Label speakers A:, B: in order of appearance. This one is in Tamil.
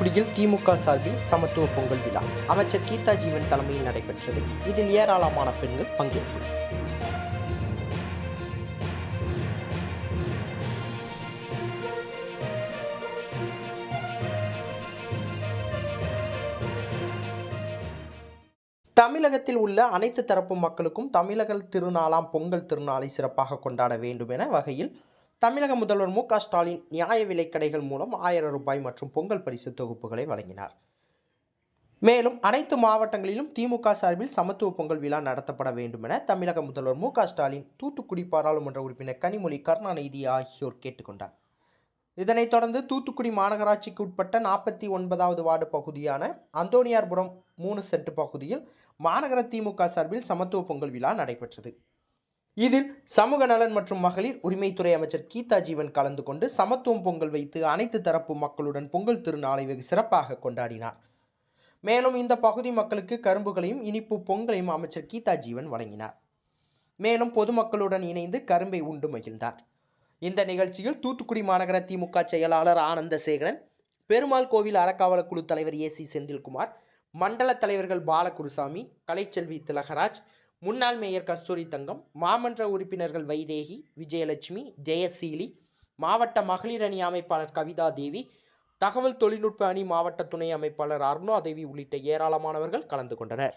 A: தூத்துக்குடியில் திமுக சார்பில் சமத்துவ பொங்கல் விழா. அமைச்சர் கீதா ஜீவன் தலைமையில் நடைபெற்றது. இதில் ஏராளமான பெண்கள் பங்கேற்பு. தமிழகத்தில் உள்ள அனைத்து தரப்பு மக்களுக்கும் தமிழக திருநாளாம் பொங்கல் திருநாளை சிறப்பாக கொண்டாட வேண்டும் என வகையில் தமிழக முதல்வர் மு ஸ்டாலின் நியாய விலைக்கடைகள் மூலம் ஆயிரம் ரூபாய் மற்றும் பொங்கல் பரிசு தொகுப்புகளை வழங்கினார். மேலும் அனைத்து மாவட்டங்களிலும் திமுக சார்பில் சமத்துவ பொங்கல் விழா நடத்தப்பட வேண்டும் என தமிழக முதல்வர் மு ஸ்டாலின் தூத்துக்குடி பாராளுமன்ற உறுப்பினர் கனிமொழி கருணாநிதி ஆகியோர் கேட்டுக்கொண்டார். இதனைத் தொடர்ந்து தூத்துக்குடி மாநகராட்சிக்கு உட்பட்ட நாற்பத்தி ஒன்பதாவது வார்டு பகுதியான அந்தோனியார்புரம் மூணு சென்ட் பகுதியில் மாநகர திமுக சார்பில் சமத்துவ பொங்கல் விழா நடைபெற்றது. இதில் சமூக நலன் மற்றும் மகளிர் உரிமைத்துறை அமைச்சர் கீதா ஜீவன் கலந்து கொண்டு சமத்துவம் பொங்கல் வைத்து அனைத்து தரப்பு மக்களுடன் பொங்கல் திருநாளை வெகு சிறப்பாக கொண்டாடினார். மேலும் இந்த பகுதி மக்களுக்கு கரும்புகளையும் இனிப்பு பொங்கலையும் அமைச்சர் கீதா ஜீவன் வழங்கினார். மேலும் பொதுமக்களுடன் இணைந்து கரும்பை உண்டு மகிழ்ந்தார். இந்த நிகழ்ச்சியில் தூத்துக்குடி மாநகர திமுக செயலாளர் ஆனந்தசேகரன் பெருமாள் கோவில் அறக்காவல குழு தலைவர் ஏ சி செந்தில்குமார் மண்டல தலைவர்கள் பாலகுருசாமி கலைச்செல்வி திலகராஜ் முன்னாள் மேயர் கஸ்தூரி தங்கம் மாமன்ற உறுப்பினர்கள் வைதேகி விஜயலட்சுமி ஜெயசீலி மாவட்ட மகளிர் அணி அமைப்பாளர் கவிதா தேவி தகவல் தொழில்நுட்ப அணி மாவட்ட துணை அமைப்பாளர் அருணா தேவி உள்ளிட்ட ஏராளமானவர்கள் கலந்து கொண்டனர்.